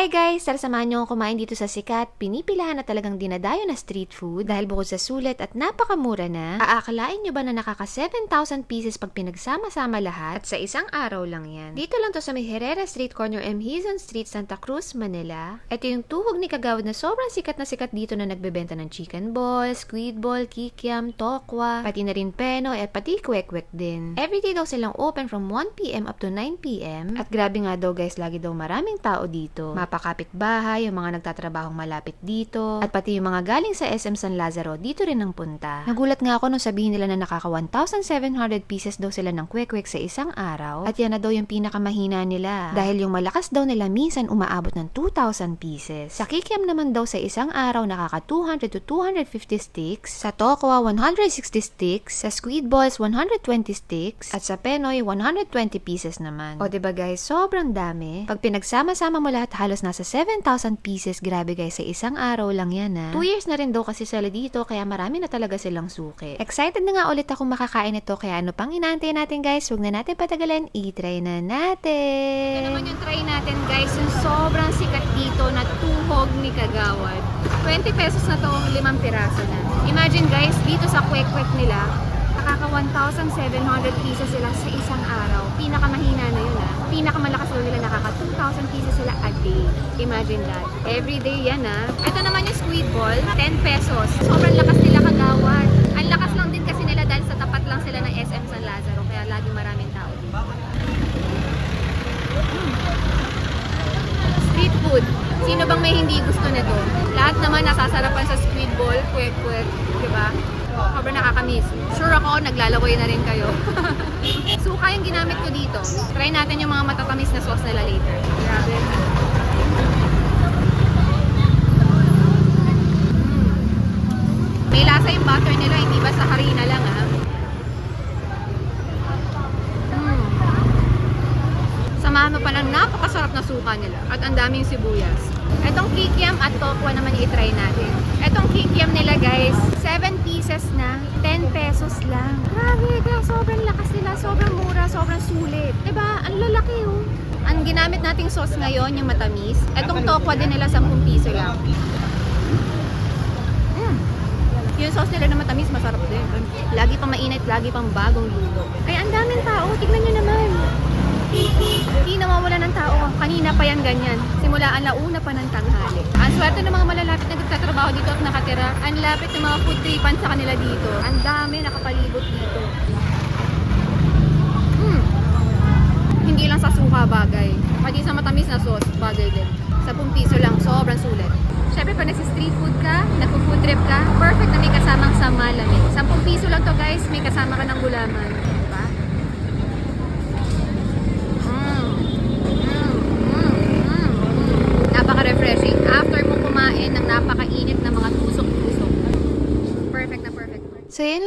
Hi guys! Tara samahan niyo akong kumain dito sa sikat, pinipilahan na talagang dinadayo na street food dahil bukod sa sulit at napakamura na, aakalain niyo ba na nakaka 7,000 pieces pag pinagsama-sama lahat at sa isang araw lang yan. Dito lang to sa may Street Corner M. Hizon Street, Santa Cruz, Manila. Ito yung tuhog ni Kagawad na sobrang sikat na sikat dito na nagbebenta ng chicken ball, squid ball, kikiam, tokwa, pati na rin peno at pati kwek-kwek din. Everyday daw silang open from 1pm up to 9pm at grabe nga daw guys, lagi daw maraming tao dito. Mapakapit bahay, yung mga nagtatrabahong malapit dito, at pati yung mga galing sa SM San Lazaro, dito rin ang punta. Nagulat nga ako nung sabihin nila na nakaka 1,700 pieces daw sila ng kwek-kwek sa isang araw, at yan na daw yung pinakamahina nila. Dahil yung malakas daw nila minsan umaabot ng 2,000 pieces. Sa kikiam naman daw sa isang araw nakaka 200 to 250 sticks, sa tokwa 160 sticks, sa squid balls 120 sticks, at sa penoy 120 pieces naman. O ba guys, sobrang dami. Pag pinagsama-sama mo lahat, halos nasa 7,000 pieces. Grabe guys, sa isang araw lang yan ha. Two years na rin daw kasi sila dito, kaya marami na talaga silang suki. Excited na nga ulit ako makakain ito, kaya ano pang inaantay natin guys, huwag na natin patagalin, i-try na natin. Ito naman yung try natin guys, yung sobrang sikat dito na tuhog ni Kagawad. 20 pesos na to, limang piraso na. Imagine guys, dito sa kwek-kwek nila, 1,700 pieces sila sa isang araw. Pinakamahina na yun ah. Pinakamalakas daw nila nakaka 2,000 pieces sila a day. Imagine that. Every day yan ah. Ito naman yung squid ball, 10 pesos. Sobrang lakas nila Kagawad. Ang lakas lang din kasi nila dahil sa tapat lang sila ng SM San Lazaro. Kaya lagi maraming tao dito. Street food. Sino bang may hindi gusto nito? Lahat naman nasasarapan sa squid ball, kwek-kwek, di ba? Sobrang nakakamiss. Sure ako, naglalaway na rin kayo. Suka yung ginamit ko dito. Try natin yung mga matatamis na sauce nila later. Grabe. May lasa yung butter nila, hindi ba sa harina lang ah. Mm. Samahan mo pa ng napakasarap na suka nila at ang daming sibuyas. Etong kikiam at tokwa naman i-try natin. Etong kikiam nila guys, 7 pieces na, 10 pesos lang. Grabe guys, sobrang lakas nila, sobrang mura, sobrang sulit. ba? Ang lalaki oh. Ang ginamit nating sauce ngayon, yung matamis. Etong tokwa din nila 10 piso lang. Mm. Yung sauce nila na matamis, masarap din. Lagi pang mainit, lagi pang bagong luto. Kaya ang daming tao, tignan nyo naman. Hindi tao. Kanina pa yan ganyan. Simula ang launa pa ng tanghali. Ang swerte ng mga malalapit na nagtatrabaho dito at nakatira. Ang lapit ng mga food tripan sa kanila dito. Ang dami nakapalibot dito. Hmm. Hindi lang sa suka bagay. Pati sa matamis na sauce, bagay din. 10 piso lang, sobrang sulit. Siyempre, pag nasa street food ka, nagpo-food trip ka, perfect na may kasamang sa malamig. 10 piso lang to guys, may kasama ka ng gulaman. Diba? Mm. Mm, mm, mm, mm. Napaka-refreshing. After mo kumain ng napakainit na mga tusok-tusok. Perfect na perfect. So yun